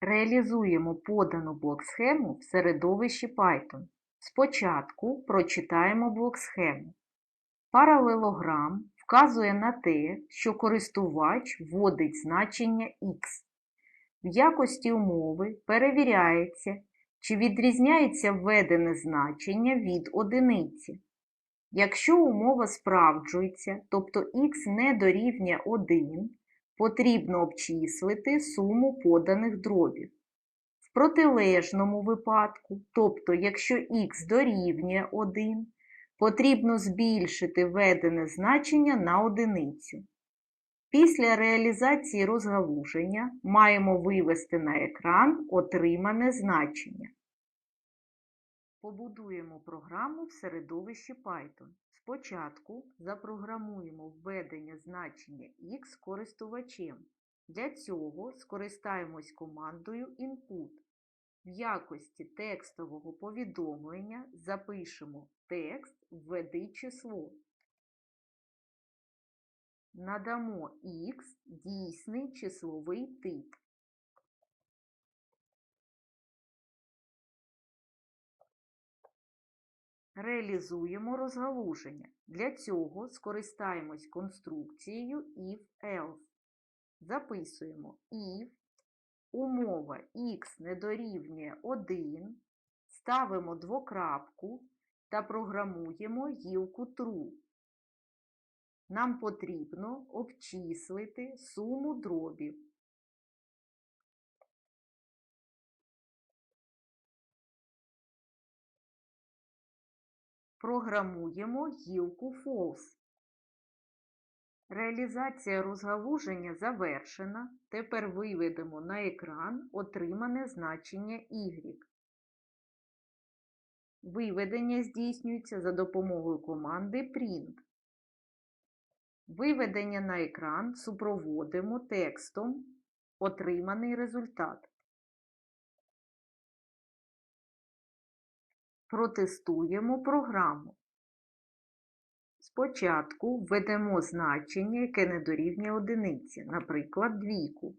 Реалізуємо подану блок-схему в середовищі Python. Спочатку прочитаємо блок-схему. Паралелограм вказує на те, що користувач вводить значення x. В якості умови перевіряється, чи відрізняється введене значення від одиниці. Якщо умова справджується, тобто x не дорівнює 1, потрібно обчислити суму поданих дробів. В протилежному випадку, тобто якщо x дорівнює 1, потрібно збільшити введене значення на одиницю. Після реалізації розгалуження маємо вивести на екран отримане значення. Побудуємо програму в середовищі Python. Спочатку запрограмуємо введення значення x користувачем. Для цього скористаємось командою input. В якості текстового повідомлення запишемо текст «Введи число». Надамо x дійсний числовий тип. Реалізуємо розгалуження. Для цього скористаємось конструкцією if-else. Записуємо if умова x не дорівнює 1, ставимо двокрапку та програмуємо гілку true. Нам потрібно обчислити суму дробів. Програмуємо гілку false. Реалізація розгалуження завершена. Тепер виведемо на екран отримане значення y. Виведення здійснюється за допомогою команди print. Виведення на екран супроводимо текстом отриманий результат. Протестуємо програму. Спочатку введемо значення, яке не дорівнює одиниці, наприклад, двійку.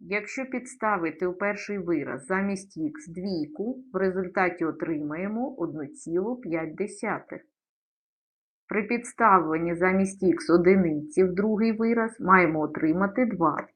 Якщо підставити у перший вираз замість х двійку, в результаті отримаємо 1,5. При підставленні замість х одиниці в другий вираз маємо отримати 2.